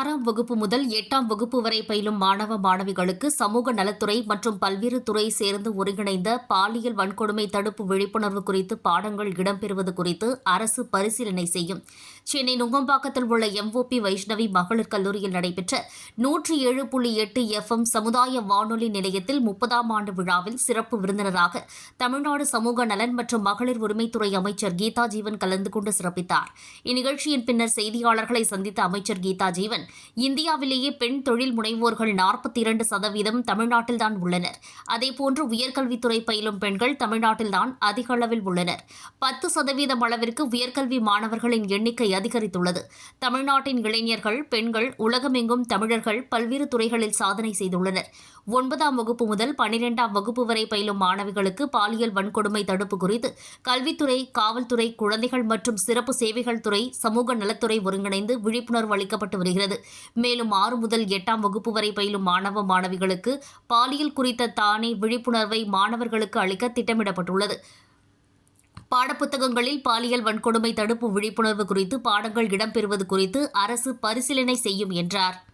ஆறாம் வகுப்பு முதல் எட்டாம் வகுப்பு வரை பயிலும் மாணவ மாணவிகளுக்கு சமூக நலத்துறை மற்றும் பல்வேறு துறை சேர்ந்து ஒருங்கிணைந்த பாலியல் வன்கொடுமை தடுப்பு விழிப்புணர்வு குறித்து பாடங்கள் இடம்பெறுவது குறித்து அரசு பரிசீலனை செய்யும். சென்னை நுங்கம்பாக்கத்தில் உள்ள எம்ஓபி வைஷ்ணவி மகளிர் கல்லூரியில் நடைபெற்ற நூற்றி ஏழு புள்ளி எட்டு எஃப்எம் சமுதாய வானொலி நிலையத்தில் முப்பதாம் ஆண்டு விழாவில் சிறப்பு விருந்தினராக தமிழ்நாடு சமூக நலன் மற்றும் மகளிர் உரிமைத்துறை அமைச்சர் கீதா ஜீவன் கலந்து கொண்டு சிறப்பித்தார். இந்நிகழ்ச்சியின் பின்னர் செய்தியாளர்களை சந்தித்த அமைச்சர் கீதா ஜீவன் இந்தியாவிலேயே பெண் தொழில் முனைவோர்கள் நாற்பத்தி இரண்டு சதவீதம் தமிழ்நாட்டில்தான் உள்ளனர். அதேபோன்று உயர்கல்வித்துறை பயிலும் பெண்கள் தமிழ்நாட்டில்தான் அதிக அளவில் உள்ளனர். பத்து சதவீதம் அளவிற்கு உயர்கல்வி மாணவர்களின் எண்ணிக்கை அதிகரித்துள்ளது. தமிழ்நாட்டின் இளைஞர்கள் பெண்கள் உலகமெங்கும் தமிழர்கள் பல்வேறு துறைகளில் சாதனை செய்துள்ளனர். ஒன்பதாம் வகுப்பு முதல் பனிரெண்டாம் வகுப்பு வரை பயிலும் மாணவிகளுக்கு பாலியல் வன்கொடுமை தடுப்பு குறித்து கல்வித்துறை காவல்துறை குழந்தைகள் மற்றும் சிறப்பு சேவைகள் துறை சமூக நலத்துறை ஒருங்கிணைந்து விழிப்புணர்வு அளிக்கப்பட்டு வருகிறது. மேலும் ஆறு முதல் எட்டாம் வகுப்பு வரை பயிலும் மாணவ மாணவிகளுக்கு பாலியல் குறித்த தானே விழிப்புணர்வை மாணவர்களுக்கு அளிக்க திட்டமிடப்பட்டுள்ளது. பாடப்புத்தகங்களில் பாலியல் வன்கொடுமை தடுப்பு விழிப்புணர்வு குறித்து பாடங்கள் இடம்பெறுவது குறித்து அரசு பரிசீலனை செய்யும் என்றார்.